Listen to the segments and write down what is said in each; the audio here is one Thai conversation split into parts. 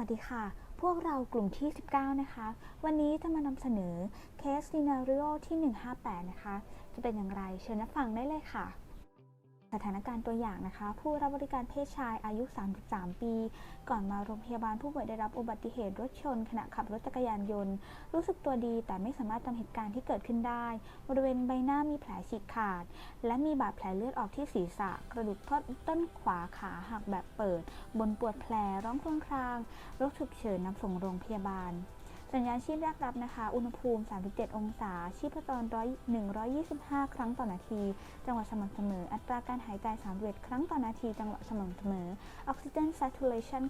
สวัสดีค่ะ พวกเรากลุ่มที่ 19 นะคะ วันนี้จะมานำเสนอเคสซีนารีโอที่ 158 นะคะ จะเป็นอย่างไรเชิญรับฟังได้เลยค่ะ สถานการณ์ตัวอย่างนะคะ ผู้รับบริการเพศชายอายุ 33 ปี ก่อนมาโรงพยาบาลผู้ป่วยได้รับอุบัติเหตุรถชน ขณะขับรถจักรยานยนต์ รู้สึกตัวดีแต่ไม่สามารถจำเหตุการณ์ที่เกิดขึ้นได้ บริเวณใบหน้ามีแผลฉีกขาด และมีบาดแผลเลือดออกที่ศีรษะ กระดูกต้นขวาขาหักแบบเปิด บนปวดแผลร้องครวญครางรถฉุกเฉินนำส่งโรงพยาบาล สัญญาณชีพแรกรับนะคะ อุณหภูมิ 37 องศา ชีพจร125 ครั้งต่อนาที จังหวะสม่ำเสมอ อัตราการหายใจ31ครั้งต่อนาที จังหวะสม่ำเสมอ ออกซิเจน saturation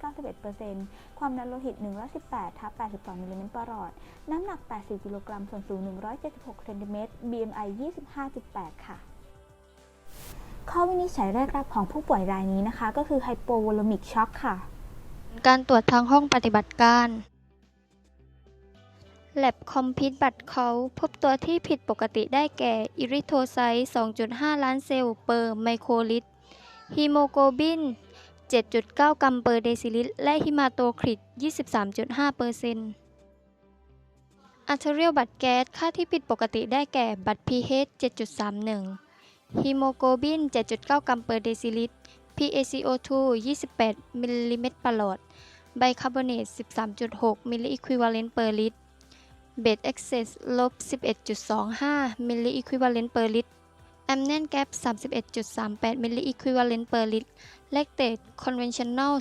91%ความดันโลหิต 118ทับ82มิลลิเมตรปรอด น้ำหนัก 80 กิโลกรัม ส่วนสูง 176เซนติเมตร BMI 25.8 ค่ะข้อวินิจฉัยแรกรับของผู้ป่วยรายนี้นะคะ ก็คือ hypovolemic shock ค่ะ การตรวจทางห้องปฏิบัติการ Lab c o m p ิ t บัตรเขาพบตัวที่ผิดปกติได้แก่ อิริโทไซต์ 2.5 ล้านเซลล์เปอร์ไมโครลิตรฮีโมโกลบิน 7.9 กรัมเปอร์เดซิลิตร และฮิมาโตคริต 23.5เปอร์เซ็นต์อัลเทเรียลบัตรแก๊ส ค่าที่ผิดปกติได้แก่ บัตร pH 7.31ฮีโมโกลบิน 7.9 กรัมเปอร์เดซิลิตร PaCO2 28 มิลลิเมตรประหลอด ไบคาร์บอเนต 13.6 มิลลิอิควิวาเลนต์เปอร์ลิตร เบสเอ็กเซสลบ 11.25 มิลลิอิควิวาเลนต์เปอร์ลิตรแอมแนนแกป31.38 มิลลิอิควิวาเลนต์เปอร์ลิตรเลกเตดคอนเวนชั่นแนล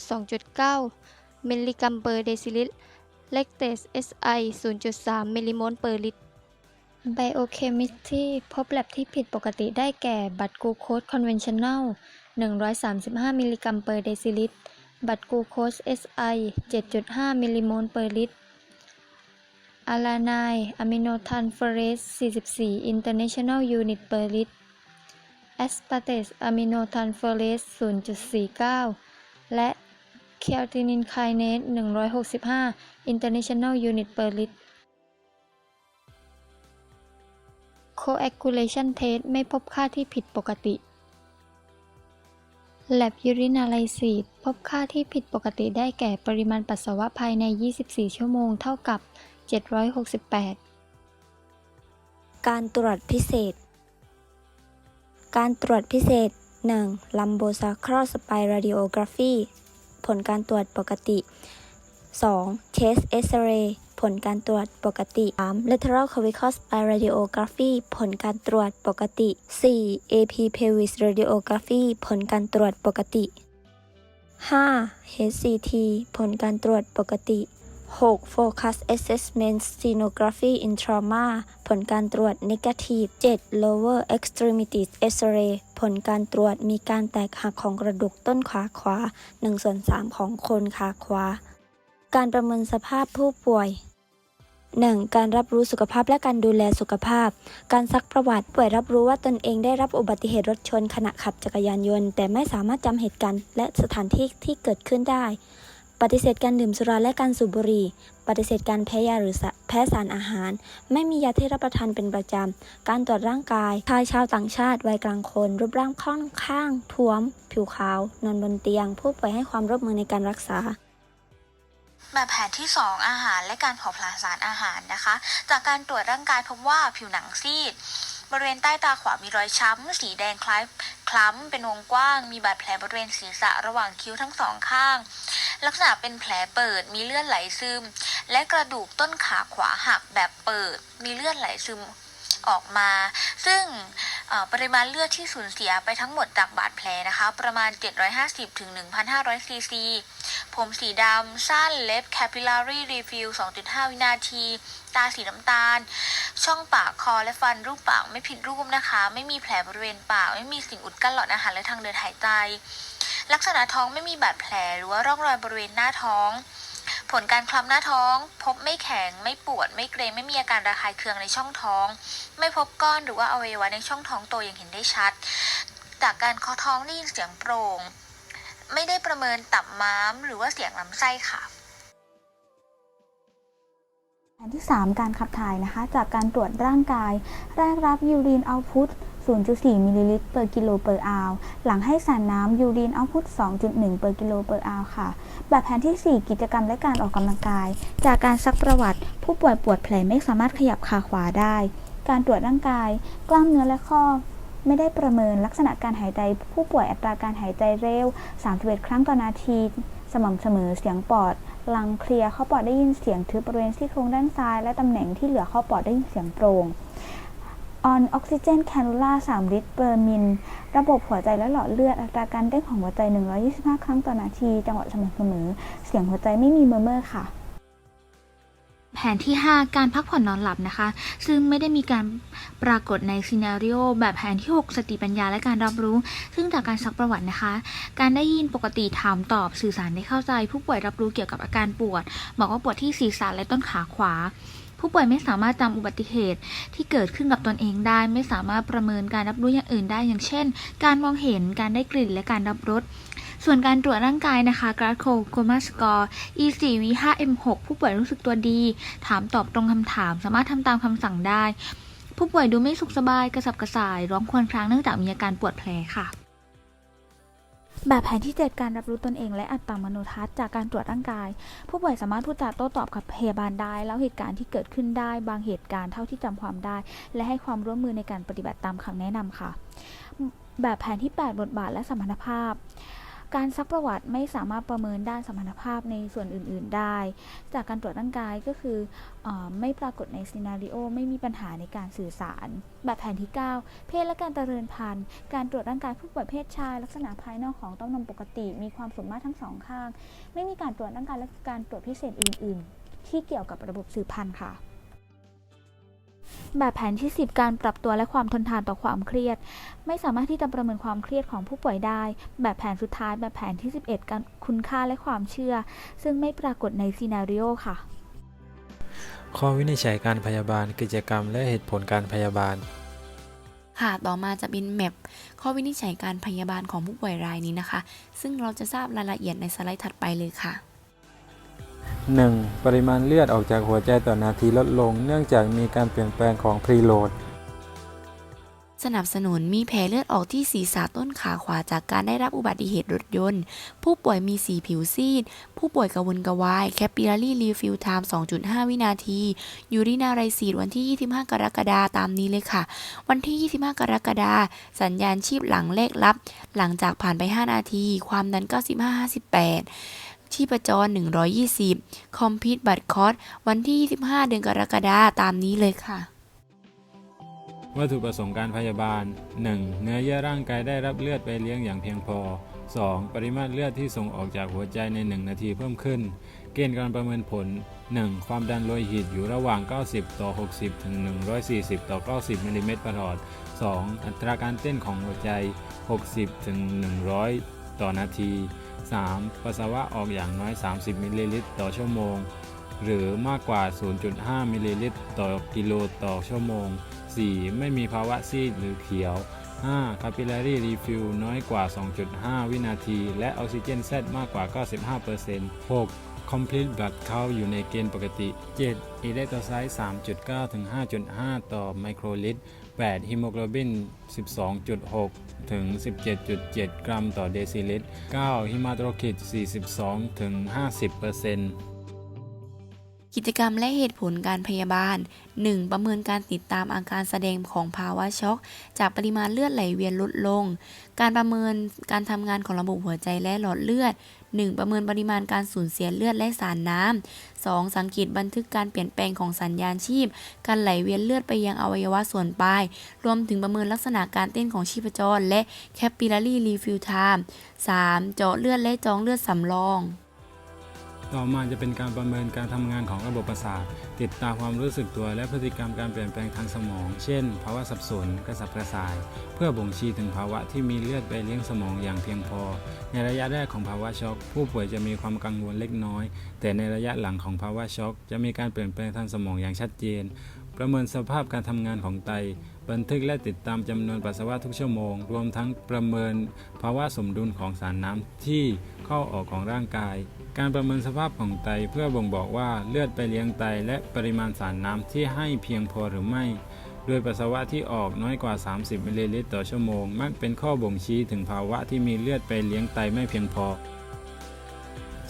2.9 มิลลิกรัมเปอร์เดซิลิตรเลกเตส SI 0.3 มิลลิโมลเปอร์ลิตรไบโอเคมิสตรีพบแลบที่ผิดปกติได้แก่ บัตรกูโคสคอนเวนชั่นแนล135 มิลลิกรัมเปอร์เดซิลิตร บัตรกูโคส SI 7.5 มิลลิโมลเปอร์ลิตร อะลาไนอะมิโนทันเฟเรส44 International Unit per lit แอสปาเตสอะมิโนทันเฟเรส0.49 และเคลตินินไคเนส165 International Unit per lit Coagulation test ไม่พบค่าที่ผิดปกติ Lab Urinalysis พบค่าที่ผิดปกติได้แก่ปริมาณปัสสาวะภายใน 24 ชั่วโมงเท่ากับ 768 การตรวจพิเศษ การตรวจพิเศษ 1. ลัมโบซาครอสไปร a ดิโอกราฟีผลการตรวจปกติ 2. เชสเอ็กซเรย์ผลการตรวจปกติ 3. lateral cervical spine radiography ผลการตรวจปกติ 4. AP pelvis radiography ผลการตรวจปกติ 5. HCT ผลการตรวจปกติ 6. Focus Assessment Sonography in Trauma ผลการตรวจ Negative 7. Lower Extremities X-ray ผลการตรวจมีการแตกหักของกระดูกต้นขาขวา1ส่วน3ของคนขาขวา การประเมินสภาพผู้ป่วย 1. การรับรู้สุขภาพและการดูแลสุขภาพ การซักประวัติป่วยรับรู้ว่าตนเองได้รับอุบัติเหตุรถชนขณะขับจักรยานยนต์ แต่ไม่สามารถจำเหตุการณ์และสถานที่ที่เกิดขึ้นได้ ปฏิเสธการดื่มสุราและการสูบบุหรี่ ปฏิเสธการแพ้ยาหรือแพ้สารอาหาร ไม่มียาที่รับประทานเป็นประจำ การตรวจร่างกาย ชายชาวต่างชาติวัยกลางคน รูปร่างค่อนข้างท้วม ผิวขาวนอนบนเตียง ผู้ป่วยให้ความร่วมมือในการรักษาแบบแผนที่ 2 อาหารและการเผาผลาญสารอาหารนะคะ จากการตรวจร่างกายพบว่าผิวหนังซีด บริเวณใต้ตาขวามีรอยช้ำ สีแดงคล้ายคล้ำเป็นวงกว้าง มีบาดแผลบริเวณศีรษะระหว่างคิ้วทั้งสองข้าง ลักษณะเป็นแผลเปิด มีเลือดไหลซึม และกระดูกต้นขาขวาหักแบบเปิด มีเลือดไหลซึม ออกมา ซึ่งปริมาณเลือดที่สูญเสียไปทั้งหมดจากบาดแผลนะคะ ประมาณ 750ถึง1,500 ซีซี ผมสีดำ สั้นเล็บ capillary refill 2.5 วินาที ตาสีน้ำตาล ช่องปากคอและฟันรูปปากไม่ผิดรูปนะคะ ไม่มีแผลบริเวณปาก ไม่มีสิ่งอุดกั้นหลอดอาหารและทางเดินหายใจ ลักษณะท้องไม่มีบาดแผลหรือว่าร่องรอยบริเวณหน้าท้อง ผลการคลำหน้าท้อง พบไม่แข็ง ไม่ปวด ไม่เกรงไม่มีอาการระคายเคืองในช่องท้อง ไม่พบก้อนหรือว่าอวัยวะในช่องท้องโตอย่างเห็นได้ชัด จากการคาะท้องได้ยินเสียงโปร่ง ไม่ได้ประเมินตับม้าม หรือว่าเสียงลำไส้ค่ะอันที่ 3 การขับถ่ายนะคะ จากการตรวจร่างกาย แรกรับยูรีนเอาพุต 0.4 มิลลิลิตร per กิโล per hour หลังให้สารน้ำยูรินเอาพุต2.1 per กิโล per hour ค่ะ แบบแผนที่ 4 กิจกรรมและการออกกำลังกาย จากการซักประวัติ ผู้ป่วยปวดแผลไม่สามารถขยับขาขวาได้ การตรวจร่างกาย กล้ามเนื้อและข้อ ไม่ได้ประเมินลักษณะการหายใจ ผู้ป่วยอัตราการหายใจเร็ว 31 ครั้งต่อนาที สม่ำเสมอเสียงปอดลังเคลียร์เข้าปอดได้ยินเสียงทึบบริเวณซี่โครงด้านซ้าย และตำแหน่งที่เหลือเข้าปอดได้ยินเสียงโปร่ง ออนออกซิเจนแคนูล่า 3 ลิตรเปอร์มิล ระบบหัวใจและหลอดเลือด อัตราการเต้นของหัวใจ 125 ครั้งต่อนาที จังหวะสม่ำเสมอ เสียงหัวใจไม่มีเมอร์เมอร์ค่ะ แผนที่ 5 การพักผ่อนนอนหลับนะคะ ซึ่งไม่ได้มีการปรากฏในซีนารีโอแบบแผนที่ 6 สติปัญญาและการรับรู้ ซึ่งจากการซักประวัตินะคะ การได้ยินปกติถามตอบสื่อสารได้เข้าใจ ผู้ป่วยรับรู้เกี่ยวกับอาการปวด บอกว่าปวดที่ศีรษะและต้นขาขวา ผู้ป่วยไม่สามารถจำอุบัติเหตุที่เกิดขึ้นกับตนเองได้ ไม่สามารถประเมินการรับรู้อย่างอื่นได้ อย่างเช่น การมองเห็นการได้กลิ่นและการรับรสส่วนการตรวจร่างกายนะคะ g r a d c o c o m a Score E4 V5 M6 ผู้ป่วยรู้สึกตัวดี ถามตอบตรงคำถาม สามารถทำตามคำสั่งได้ ผู้ป่วยดูไม่สุขสบายกระสับกระส่าย ร้องครวญครางเนื่องจากมีอาการปวดแผลค่ะ แบบแผนที่ 7 การรับรู้ตนเองและอัตตามโนทัศน์จากการตรวจร่างกาย ผู้ป่วยสามารถพูดจาโต้ตอบกับพยาบาลได้แล้วเหตุการณ์ที่เกิดขึ้นได้ บางเหตุการณ์เท่าที่จำความได้ และให้ความร่วมมือในการปฏิบัติตามคำแนะนำค่ะ แบบแผนที่ 8 บทบาทและสมรรถภาพ การซักประวัติไม่สามารถประเมินด้านสมรรถภาพในส่วนอื่น ๆ ได้ จากการตรวจร่างกายก็คือออไม่ปรากฏในซีนารีโอไม่มีปัญหาในการสื่อสาร แบบแผนที่ 9 เพศและการเจริญพันธุ์ การตรวจร่างกายผู้ป่วยเพศชาย ลักษณะภายนอกของเต้านมปกติ มีความสมมาตรทั้งสองข้าง ไม่มีการตรวจร่างกายและการตรวจพิเศษอื่น ๆ ที่เกี่ยวกับระบบสืบพันธุ์ค่ะ แบบแผนที่ 10 การปรับตัวและความทนทานต่อความเครียด ไม่สามารถที่จะประเมินความเครียดของผู้ป่วยได้ แบบแผนสุดท้ายแบบแผนที่ 11 การคุณค่าและความเชื่อ ซึ่งไม่ปรากฏในซีนารีโอค่ะ ข้อวินิจฉัยการพยาบาลกิจกรรมและเหตุผลการพยาบาล ค่ะ ต่อมาจะเป็นแมปข้อวินิจฉัยการพยาบาลของผู้ป่วยรายนี้นะคะ ซึ่งเราจะทราบรายละเอียดในสไลด์ถัดไปเลยค่ะ 1. ปริมาณเลือดออกจากหัวใจต่อนาทีลดลง เนื่องจากมีการเปลี่ยนแปลงของพรีโหลด สนับสนุนมีแผลเลือดออกที่ศีรษะต้นขาขวาจากการได้รับอุบัติเหตุรถยนต์ ผู้ป่วยมีสีผิวซีด ผู้ป่วยกระวนกระวาย แคปิลารีรีฟิลไทม์ 2.5 วินาที ยูรินาไรซีดวันที่ 25 กรกฎาคมตามนี้เลยค่ะ วันที่ 25 กรกฎาคมสัญญาณชีพหลังเลขลับ หลังจากผ่านไป 5 นาที ความดัน 95-58 ชีพจร 120 คอมพิวต์บัตรคอร์สวันที่ 25 เดือนกรกฎาคมตามนี้เลยค่ะ วัตถุประสงค์การพยาบาล 1. เนื้อเยื่อร่างกายได้รับเลือดไปเลี้ยงอย่างเพียงพอ 2. ปริมาตรเลือดที่ส่งออกจากหัวใจใน 1 นาทีเพิ่มขึ้น เกณฑ์การประเมินผล 1. ความดันโลหิตอยู่ระหว่าง 90 ต่อ 60 ถึง 140 ต่อ 90 มิลลิเมตรประหลอด 2. อัตราการเต้นของหัวใจ 60 ถึง 100 ต่อนาที 3. ปัสสาวะออกอย่างน้อย 30 มิลลิลิตร ต่อชั่วโมง หรือมากกว่า 0.5 มิลลิลิตร ต่อกิโลต่อชั่วโมง 4. ไม่มีภาวะซีดหรือเขียว 5. capillary refill น้อยกว่า 2.5 วินาที และออกซิเจนแซดมากกว่า 95% 6. Complete blood count อยู่ในเกณฑ์ปกติ 7. electrolyte 3.9 ถึง 5.5 ต่อไมโครลิตร 8. ฮีโมโกลบิน12.6 ถึง 17.7 กรัมต่อเดซิลิตร 9. ฮิมาโตรคิด42 ถึง 50%กิจกรรมและเหตุผลการพยาบาล 1. ประเมินการติดตามอาการแสดงของภาวะช็อก จากปริมาณเลือดไหลเวียนลดลง การประเมินการทำงานของระบบหัวใจและหลอดเลือด 1. ประเมินปริมาณการสูญเสียเลือดและสารน้ำ 2. สังเกตบันทึกการเปลี่ยนแปลงของสัญญาณชีพ การไหลเวียนเลือดไปยังอวัยวะส่วนปลาย รวมถึงประเมินลักษณะการเต้นของชีพจร และ capillary refill time 3. เจาะเลือดและจองเลือดสำรอง ต่อมาจะเป็นการประเมินการทำงานของระบบประสาท ติดตามความรู้สึกตัวและพฤติกรรมการเปลี่ยนแปลงทางสมอง เช่น ภาวะสับสน กระสับกระส่าย เพื่อบ่งชี้ถึงภาวะที่มีเลือดไปเลี้ยงสมองอย่างเพียงพอ ในระยะแรกของภาวะช็อก ผู้ป่วยจะมีความกังวลเล็กน้อย แต่ในระยะหลังของภาวะช็อก จะมีการเปลี่ยนแปลงทางสมองอย่างชัดเจน ประเมินสภาพการทำงานของไต บันทึกและติดตามจำนวนปัสสาวะทุกชั่วโมง รวมทั้งประเมินภาวะสมดุลของสารน้ำที่เข้าออกของร่างกาย การประเมินสภาพของไตเพื่อบ่งบอกว่าเลือดไปเลี้ยงไตและปริมาณสารน้ำที่ให้เพียงพอหรือไม่ โดยปัสสาวะที่ออกน้อยกว่า 30 มิลลิลิตรต่อชั่วโมง มักเป็นข้อบ่งชี้ถึงภาวะที่มีเลือดไปเลี้ยงไตไม่เพียงพอ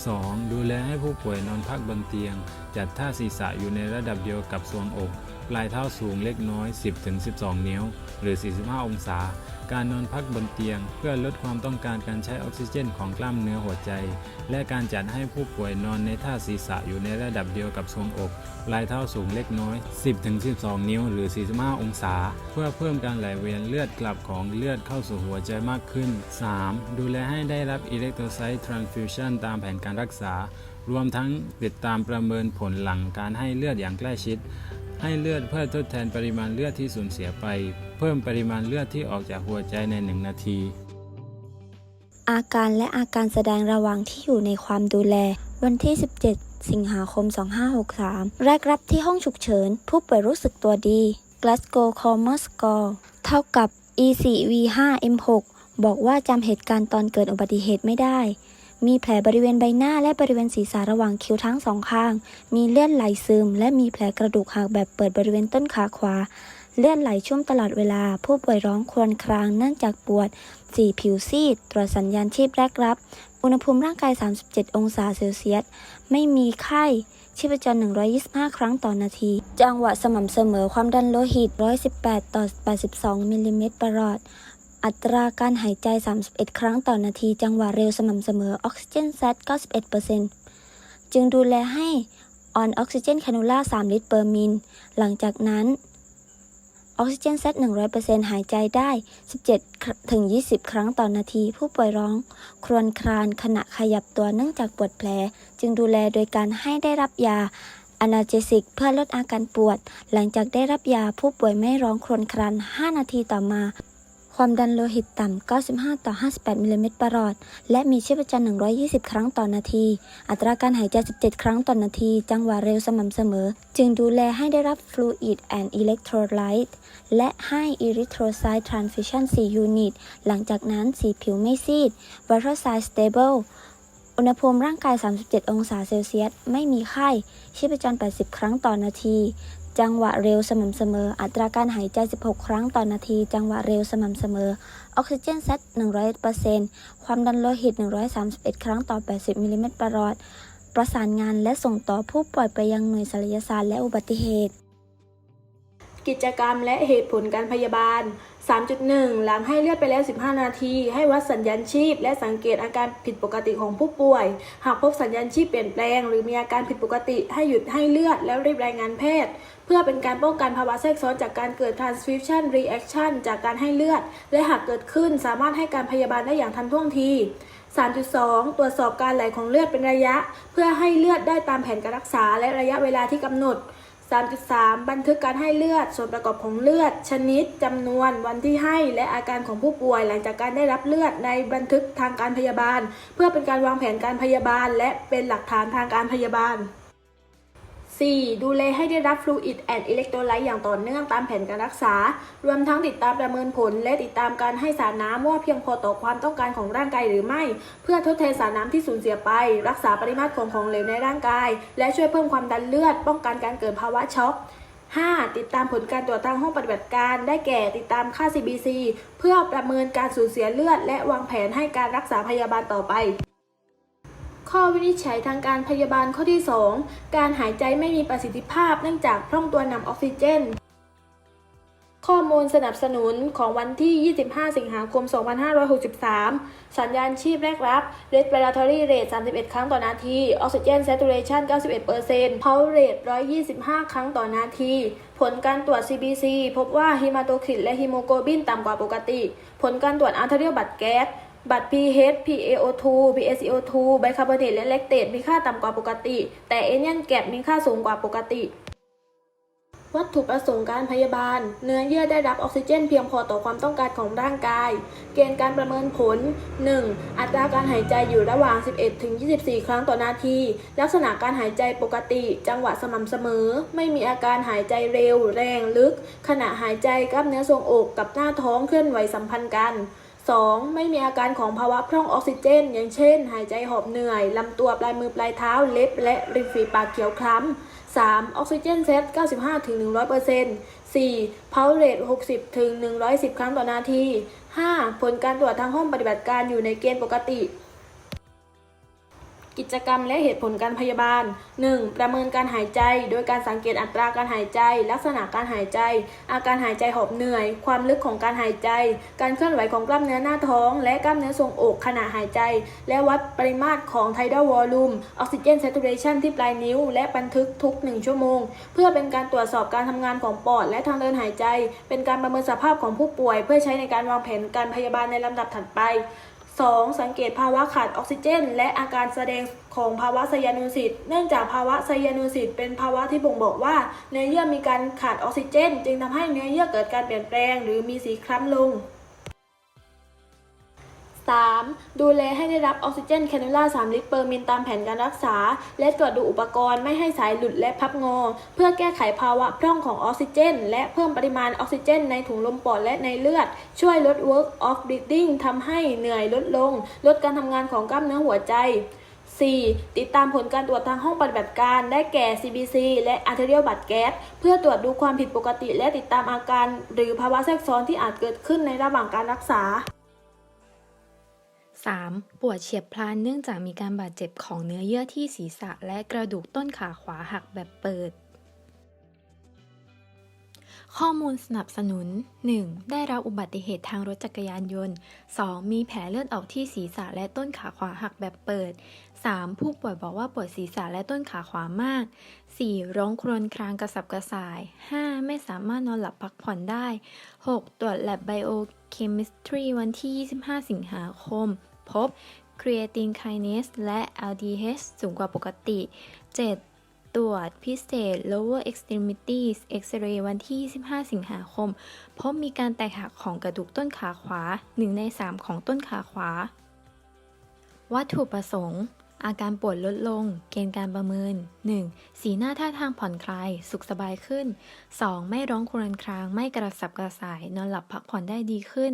2. ดูแลให้ผู้ป่วยนอนพักบนเตียง จัดท่าศีรษะอยู่ในระดับเดียวกับทรวงอก ปลายเท้าสูงเล็กน้อย 10-12 นิ้ว หรือ 45 องศา การนอนพักบนเตียง เพื่อลดความต้องการการใช้ออกซิเจนของกล้ามเนื้อหัวใจ และการจัดให้ผู้ป่วยนอนในท่าศีรษะอยู่ในระดับเดียวกับทรวงอกปลายเท้าสูงเล็กน้อย 10-12 นิ้ว หรือ 45 องศา เพื่อเพิ่มการไหลเวียนเลือดกลับของเลือดเข้าสู่หัวใจมากขึ้น 3. ดูแลให้ได้รับอิเล็กโทรไซต์ทรานฟิวชันตามแผนการรักษา รวมทั้งติดตามประเมินผลหลังการให้เลือดอย่างใกล้ชิด ให้เลือดเพื่อทดแทนปริมาณเลือดที่สูญเสียไป เพิ่มปริมาณเลือดที่ออกจากหัวใจใน 1 นาที อาการและอาการแสดงระหว่างที่อยู่ในความดูแล วันที่ 17 สิงหาคม 2563 แรกรับที่ห้องฉุกเฉิน ผู้ป่วยรู้สึกตัวดี Glasgow Coma Score เท่ากับ E4V5M6 บอกว่าจำเหตุการณ์ตอนเกิดอุบัติเหตุไม่ได้ มีแผลบริเวณใบหน้าและบริเวณศีรษะระหว่างคิ้วทั้งสองข้าง มีเลือดไหลซึม และมีแผลกระดูกหักแบบเปิดบริเวณต้นขาขวา เลือดไหลชุ่มตลอดเวลา ผู้ป่วยร้องครวญครางเนื่องจากปวด สีผิวซีด ตรวจสัญญาณชีพแรกรับ อุณหภูมิร่างกาย 37 องศาเซลเซียส ไม่มีไข้ชีพจร 125 ครั้งต่อนาที จังหวะสม่ำเสมอความดันโลหิต 118 ต่อ 82 มิลลิเมตรประหลอด อัตราการหายใจ 31 ครั้งต่อนาทีจังหวะเร็วสม่ำเสมอออกซิเจนแซด91%จึงดูแลให้ออนออกซิเจนแคนูล่า 3 ลิตรเปอร์มิลหลังจากนั้นออกซิเจนเซต100%หายใจได้ 17 ถึง 20 ครั้งต่อนาที ผู้ป่วยร้อง ครวญครางขณะขยับตัวเนื่องจากปวดแผล จึงดูแลโดยการให้ได้รับยาอนาเจสิกเพื่อลดอาการปวด หลังจากได้รับยาผู้ป่วยไม่ร้องครวญคราง 5 นาทีต่อมา ความดันโลหิตต่ำ 95 ต่อ 58 มิลลิเมตรประหลอด และมีชีพจร120 ครั้งต่อนาที อัตราการหายใจ 17 ครั้งต่อนาที จังหวะเร็วสม่ำเสมอ จึงดูแลให้ได้รับ fluid and electrolyte และให้ erythrocyte transfusion 4ยูนิต หลังจากนั้นสีผิวไม่ซีด vital sign stable อุณหภูมิร่างกาย 37 องศาเซลเซียส ไม่มีไข้ ชีพจร 80 ครั้งต่อนาที จังหวะเร็วสม่ำเสมอ อัตราการหายใจ 16 ครั้งต่อนาที จังหวะเร็วสม่ำเสมอ ออกซิเจนเซต100%ความดันโลหิต 131 ครั้งต่อ 80 มิลลิเมตรประหลอด ประสานงานและส่งต่อผู้ป่วยไปยังหน่วยศัลยศาสตร์และอุบัติเหตุ กิจกรรมและเหตุผลการพยาบาล 3.1 หลังให้เลือดไปแล้ว 15 นาที ให้วัดสัญญาณชีพ และสังเกตอาการผิดปกติของผู้ป่วย หากพบสัญญาณชีพเปลี่ยนแปลง หรือมีอาการผิดปกติให้หยุดให้เลือดแล้วรีบรายงานแพทย์ เพื่อเป็นการป้องกันภาวะแทรกซ้อนจากการเกิด transfusion reaction จากการให้เลือด และหากเกิดขึ้นสามารถให้การพยาบาลได้อย่างทันท่วงที 3.2 ตรวจสอบการไหลของเลือดเป็นระยะ เพื่อให้เลือดได้ตามแผนการรักษาและระยะเวลาที่กำหนด 3.3 บันทึกการให้เลือด ส่วนประกอบของเลือด ชนิดจำนวน วันที่ให้ และอาการของผู้ป่วยหลังจากการได้รับเลือดในบันทึกทางการพยาบาล เพื่อเป็นการวางแผนการพยาบาล และเป็นหลักฐานทางการพยาบาล 4. ดูแลให้ได้รับฟลูอิดแอนด์อิเล็กโทรไลต์อย่างต่อเนื่องตามแผนการรักษา รวมทั้งติดตามประเมินผล และติดตามการให้สารน้ำว่าเพียงพอต่อความต้องการของร่างกายหรือไม่ เพื่อทดแทนสารน้ำที่สูญเสียไป รักษาปริมาตรของของเหลวในร่างกาย และช่วยเพิ่มความดันเลือด ป้องกันการเกิดภาวะช็อก 5. ติดตามผลการตรวจทางห้องปฏิบัติการ ได้แก่ติดตามค่า CBC เพื่อประเมินการสูญเสียเลือด และวางแผนให้การรักษาพยาบาลต่อไป ข้อวินิจฉัยทางการพยาบาลข้อที่ 2 การหายใจไม่มีประสิทธิภาพเนื่องจากพร่องตัวนำออกซิเจน ข้อมูลสนับสนุนของวันที่ 25 สิงหาคม 2563 สัญญาณชีพแรกรับ respiratory rate 31 ครั้งต่อนาที oxygen saturation 91% pulse rate 125 ครั้งต่อนาที ผลการตรวจ CBC พบว่าฮีมาโตคริตและฮีโมโกลบินต่ำกว่าปกติ ผลการตรวจอาร์เทเรียล บัตร pH PaO2 PaCO2 ไบคาร์บอเนตและแลคเตตมีค่าต่ำกว่าปกติ แต่เอเนียนแกปมีค่าสูงกว่าปกติ วัตถุประสงค์การพยาบาล เนื้อเยื่อได้รับออกซิเจนเพียงพอต่อความต้องการของร่างกาย เกณฑ์การประเมินผล 1. อัตราการหายใจอยู่ระหว่าง 11ถึง24 ครั้งต่อนาที ลักษณะการหายใจปกติ จังหวะสม่ำเสมอ ไม่มีอาการหายใจเร็ว แรงลึก ขณะหายใจกล้ามเนื้อทรวงอกกับหน้าท้องเคลื่อนไหวสัมพันธ์กัน 2. ไม่มีอาการของภาวะพร่องออกซิเจน อย่างเช่น หายใจหอบเหนื่อยลำตัวปลายมือปลายเท้าเล็บ และริมฝีปากเขียวคล้ำ 3. ออกซิเจนเซต95-100% 4. เพาเรท60-110 ครั้งต่อนาที 5. ผลการตรวจทางห้องปฏิบัติการอยู่ในเกณฑ์ปกติ กิจกรรมและเหตุผลการพยาบาล 1. ประเมินการหายใจ โดยการสังเกตอัตราการหายใจ ลักษณะการหายใจ อาการหายใจหอบเหนื่อย ความลึกของการหายใจ การเคลื่อนไหวของกล้ามเนื้อหน้าท้อง และกล้ามเนื้อทรงอกขณะหายใจ และวัดปริมาตรของ tidal volume ออกซิเจน saturation ที่ปลายนิ้ว และบันทึกทุก 1 ชั่วโมง เพื่อเป็นการตรวจสอบการทำงานของปอด และทางเดินหายใจ เป็นการประเมินสภาพของผู้ป่วย เพื่อใช้ในการวางแผนการพยาบาลในลำดับถัดไป 2. สังเกตภาวะขาดออกซิเจน และอาการแสดงของภาวะไซยานูซิตเนื่องจากภาวะไซยานูซิตเป็นภาวะที่บ่งบอกว่าเนื้อเยื่อมีการขาดออกซิเจน จึงทำให้เนื้อเยื่อเกิดการเปลี่ยนแปลง หรือมีสีคล้ำลง 3. ดูแลให้ได้รับออกซิเจนแคนูล่า 3 ลิตรเปอร์มิลตามแผนการรักษา และตรวจดูอุปกรณ์ไม่ให้สายหลุดและพับงอ เพื่อแก้ไขภาวะพร่องของออกซิเจน และเพิ่มปริมาณออกซิเจน ในถุงลมปอดและในเลือด ช่วยลด work of breathing ทำให้เหนื่อยลดลง ลดการทำงานของกล้ามเนื้อหัวใจ 4. ติดตามผลการตรวจทางห้องปฏิบัติการได้แก่ CBC และ arterial blood gas เพื่อตรวจดูความผิดปกติและติดตามอาการ หรือภาวะแทรกซ้อนที่อาจเกิดขึ้นในระหว่างการรักษา 3. ปวดเฉียบพลันเนื่องจากมีการบาดเจ็บของเนื้อเยื่อที่ศีรษะและกระดูกต้นขาขวาหักแบบเปิด ข้อมูลสนับสนุน 1. ได้รับอุบัติเหตุทางรถจักรยานยนต์ 2. มีแผลเลือดออกที่ศีรษะและต้นขาขวาหักแบบเปิด 3. ผู้ป่วยบอกว่าปวดศีรษะและต้นขาขวามาก 4. ร้องครวญครางกระสับกระส่าย 5. ไม่สามารถนอนหลับพักผ่อนได้ 6. ตรวจ Lab Biochemistry วันที่ 25 สิงหาคม พบ Creatine Kinase และ LDH สูงกว่าปกติ 7. ตรวจพิเศษ Lower Extremities X-ray วันที่ 25 สิงหาคม พบมีการแตกหักของกระดูกต้นขาขวา 1 ใน 3 ของต้นขาขวา วัตถุประสงค์ อาการปวดลดลง เกณฑ์การประเมิน 1. สีหน้าท่าทางผ่อนคลาย สุขสบายขึ้น 2. ไม่ร้องครวญคราง ไม่กระสับกระส่าย นอนหลับพักผ่อนได้ดีขึ้น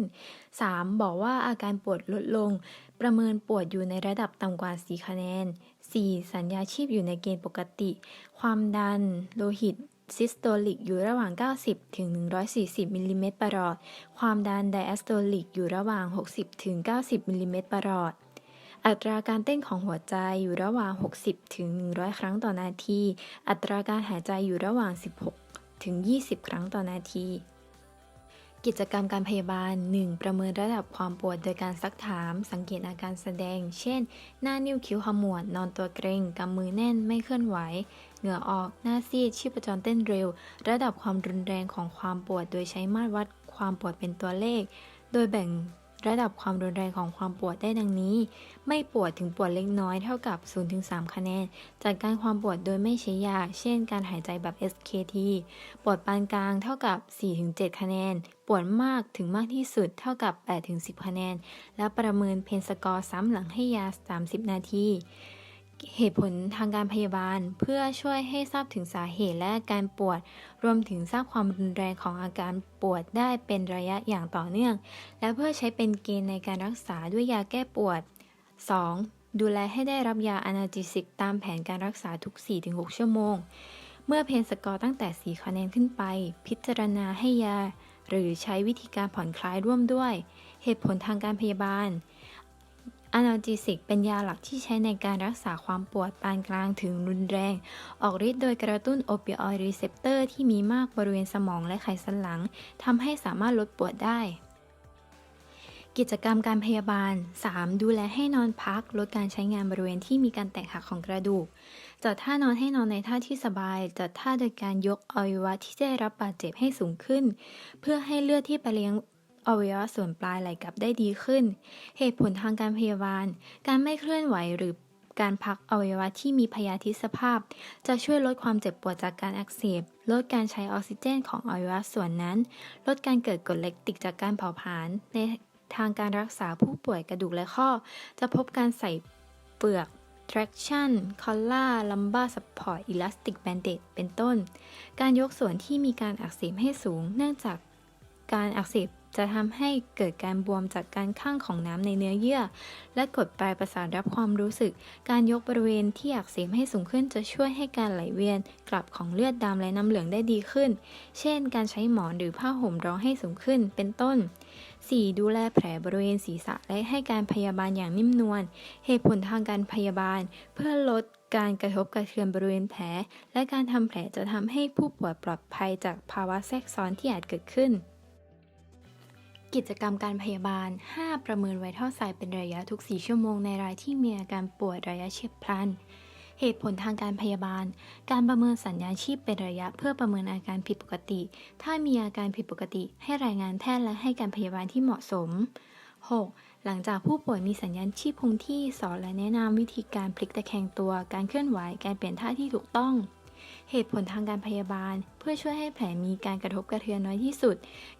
3. บอกว่าอาการปวดลดลง ประเมินปวดอยู่ในระดับต่ำกว่า 4 คะแนน 4. สัญญาชีพอยู่ในเกณฑ์ปกติ ความดัน โลหิตซิสโตลิกอยู่ระหว่าง 90 ถึง 140 มิลลิเมตรประหลอด ความดันไดอะสโตลิกอยู่ระหว่าง 60 ถึง 90 มิลลิเมตรประหลอด อัตราการเต้นของหัวใจอยู่ระหว่าง 60 ถึง 100 ครั้งต่อนาที อัตราการหายใจอยู่ระหว่าง 16 ถึง 20 ครั้งต่อนาที กิจกรรมการพยาบาล 1. ประเมินระดับความปวดโดยการซักถาม สังเกตอาการแสดง เช่น หน้านิ้วคิ้วขมวด นอนตัวเกร็งกำมือแน่น ไม่เคลื่อนไหว เหงื่อออก หน้าซีด ชีพจรเต้นเร็ว ระดับความรุนแรงของความปวด โดยใช้มาตรวัดความปวดเป็นตัวเลข โดยแบ่ง ระดับความรุนแรงของความปวดได้ดังนี้ ไม่ปวดถึงปวดเล็กน้อยเท่ากับ 0-3 คะแนน จากการความปวดโดยไม่ใช้ยา เช่น การหายใจแบบ SKT ปวดปานกลางเท่ากับ 4-7 คะแนน ปวดมากถึงมากที่สุดเท่ากับ 8-10 คะแนน และประเมินเพนสกอร์ซ้ำหลังให้ยา 30 นาที เหตุผลทางการพยาบาล เพื่อช่วยให้ทราบถึงสาเหตุและการปวด รวมถึงทราบความรุนแรงของอาการปวดได้เป็นระยะอย่างต่อเนื่อง และเพื่อใช้เป็นเกณฑ์ในการรักษาด้วยยาแก้ปวด 2. ดูแลให้ได้รับยาอนาจิสิกตามแผนการรักษาทุก 4-6 ชั่วโมง เมื่อเพนสกอร์ตั้งแต่ 4 คะแนนขึ้นไป พิจารณาให้ยา หรือใช้วิธีการผ่อนคลายร่วมด้วย เหตุผลทางการพยาบาล อนาจิสิกเป็นยาหลักที่ใช้ในการรักษาความปวดปานกลางถึงรุนแรง ออกฤทธิ์โดยกระตุ้นโอปิออยด์รีเซปเตอร์ที่มีมากบริเวณสมองและไขสันหลังทำให้สามารถลดปวดได้ กิจกรรมการพยาบาล 3. ดูแลให้นอนพัก ลดการใช้งานบริเวณที่มีการแตกหักของกระดูก จัดท่านอนให้นอนในท่าที่สบาย จัดท่าโดยการยกอวัยวะที่ได้รับบาดเจ็บให้สูงขึ้น เพื่อให้เลือดที่ไปเลี้ยง อวัยวะส่วนปลายไหลกลับได้ดีขึ้น เหตุผลทางการพยาบาล การไม่เคลื่อนไหวหรือการพักอวัยวะที่มีพยาธิสภาพ จะช่วยลดความเจ็บปวดจากการอักเสบ ลดการใช้ออกซิเจนของอวัยวะส่วนนั้น ลดการเกิดกรดเล็กติดจากการเผาผลาญ ในทางการรักษาผู้ป่วยกระดูกและข้อ จะพบการใส่เปลือก traction collar lumbar support elastic bandage เป็นต้น การยกส่วนที่มีการอักเสบให้สูง เนื่องจากการอักเสบ จะทำให้เกิดการบวมจากการข้างของน้ำในเนื้อเยื่อ และกดปลายประสาทรับความรู้สึก การยกบริเวณที่อักเสบให้สูงขึ้นจะช่วยให้การไหลเวียนกลับของเลือดดำและน้ำเหลืองได้ดีขึ้น เช่น การใช้หมอนหรือผ้าห่มรองให้สูงขึ้น เป็นต้น 4. ดูแลแผลบริเวณศีรษะและให้การพยาบาลอย่างนิ่มนวล เหตุผลทางการพยาบาล เพื่อลดการกระทบกระเทือนบริเวณแผล และการทำแผลจะทำให้ผู้ป่วยปลอดภัยจากภาวะแทรกซ้อนที่อาจเกิดขึ้น กิจกรรมการพยาบาล 5 ประเมินไวท์เท่าไซเป็นระยะทุก 4 ชั่วโมงในรายที่มีอาการปวยระยะเฉียบพลัน เหตุผลทางการพยาบาล การประเมินสัญญาณชีพเป็นระยะเพื่อประเมินอาการผิดปกติ ถ้ามีอาการผิดปกติ ให้รายงานแพทย์และให้การพยาบาลที่เหมาะสม 6. หลังจากผู้ป่วยมีสัญญาณชีพคงที่สอนและแนะนำวิธีการพลิกตะแคงตัว การเคลื่อนไหว การเปลี่ยนท่าที่ถูกต้อง เหตุผลทางการพยาบาล เพื่อช่วยให้แผลมีการกระทบกระเทือนน้อยที่สุด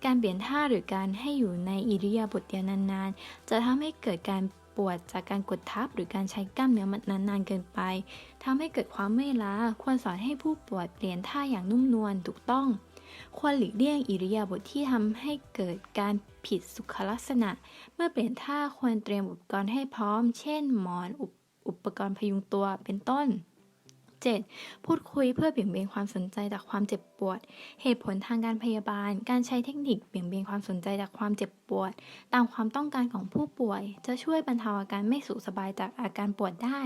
การเปลี่ยนท่าหรือการให้อยู่ในอิริยาบถเดียวนานๆ จะทำให้เกิดการปวดจากการกดทับหรือการใช้กล้ามเนื้อมันนานๆเกินไปทำให้เกิดความเมื่อยล้า ควรสอนให้ผู้ป่วยเปลี่ยนท่าอย่างนุ่มนวลถูกต้อง ควรหลีกเลี่ยงอิริยาบถที่ทำให้เกิดการผิดสุขลักษณะ เมื่อเปลี่ยนท่าควรเตรียมอุปกรณ์ให้พร้อม เช่นหมอนออุปกรณ์พยุงตัวเป็นต้น 7. พูดคุยเพื่อเบี่ยงเบนความสนใจจากความเจ็บปวด เหตุผลทางการพยาบาล การใช้เทคนิคเบี่ยงเบนความสนใจจากความเจ็บปวด ตามความต้องการของผู้ป่วย จะช่วยบรรเทาอาการไม่สุขสบายจากอาการปวดได้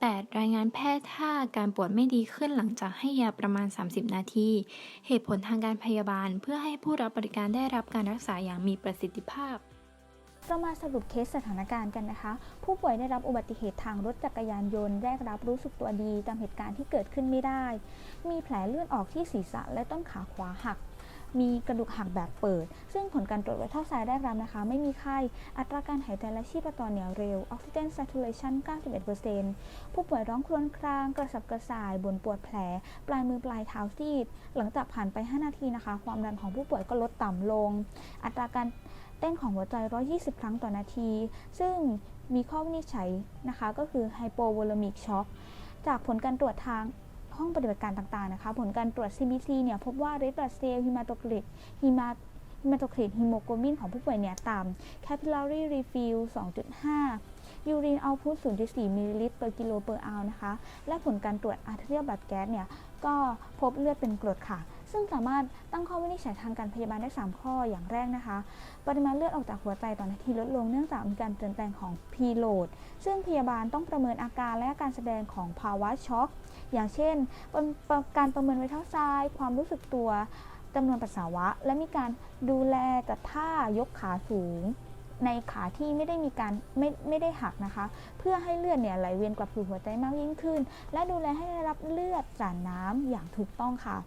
8. รายงานแพทย์ถ้าอาการปวดไม่ดีขึ้นหลังจากให้ยาประมาณ 30 นาที เหตุผลทางการพยาบาลเพื่อให้ผู้รับบริการได้รับการรักษาอย่างมีประสิทธิภาพ เรามาสรุปเคสสถานการณ์กันนะคะ ผู้ป่วยได้รับอุบัติเหตุทางรถจักรยานยนต์แรกรับรู้สึกตัวดีจำเหตุการณ์ที่เกิดขึ้นไม่ได้ มีแผลเลือดออกที่ศีรษะและต้นขาขวาหัก มีกระดูกหักแบบเปิด ซึ่งผลการตรวจไวท์เท่าไซด์แรกรับนะคะ ไม่มีไข้ อัตราการหายใจและชีพจรเหนียวเร็วออกซิเจน saturation 91%ผู้ป่วยร้องครวญคราง กระสับกระส่ายบ่นปวดแผล ปลายมือปลายเท้าซีด หลังจากผ่านไป 5 นาทีนะคะ ความดันของผู้ป่วยก็ลดต่ำลง อัตราการ เต้นของหัวใจ 120 ครั้งต่อนาที ซึ่งมีข้อวินิจฉัยนะคะก็คือ hypovolemic shock จากผลการตรวจทางห้องปฏิบัติการต่างๆนะคะ ผลการตรวจ CBC เนี่ยพบว่า red blood cell hematocrit hematocrit hemoglobin ของผู้ป่วยเนี่ยต่ำ capillary refill 2.5 ยูรินเอาพุท0.4มิลลิลิตร per กิโล per hour นะคะ และผลการตรวจ arterial blood gas เนี่ย ก็พบเลือดเป็นกรดค่ะ ซึ่งสามารถตั้งข้อวินิจฉัยทางการพยาบาลได้ 3 ข้ออย่างแรกนะคะ ปริมาณเลือดออกจากหัวใจต่อนาทีลดลงเนื่องจากมีการเปลี่ยนแปลงของ preload ซึ่งพยาบาลต้องประเมินอาการและการแสดงของภาวะช็อก อย่างเช่น การประเมินไวท์เท่าไซด์ความรู้สึกตัวจำนวนปัสสาวะ และมีการดูแลจัดท่ายกขาสูงในขาที่ไม่ได้มีการไม่ไม่ได้หักนะคะ เพื่อให้เลือดเนี่ยไหลเวียนกลับสู่หัวใจมากยิ่งขึ้น และดูแลให้ได้รับเลือดจากน้ำอย่างถูกต้องค่ะ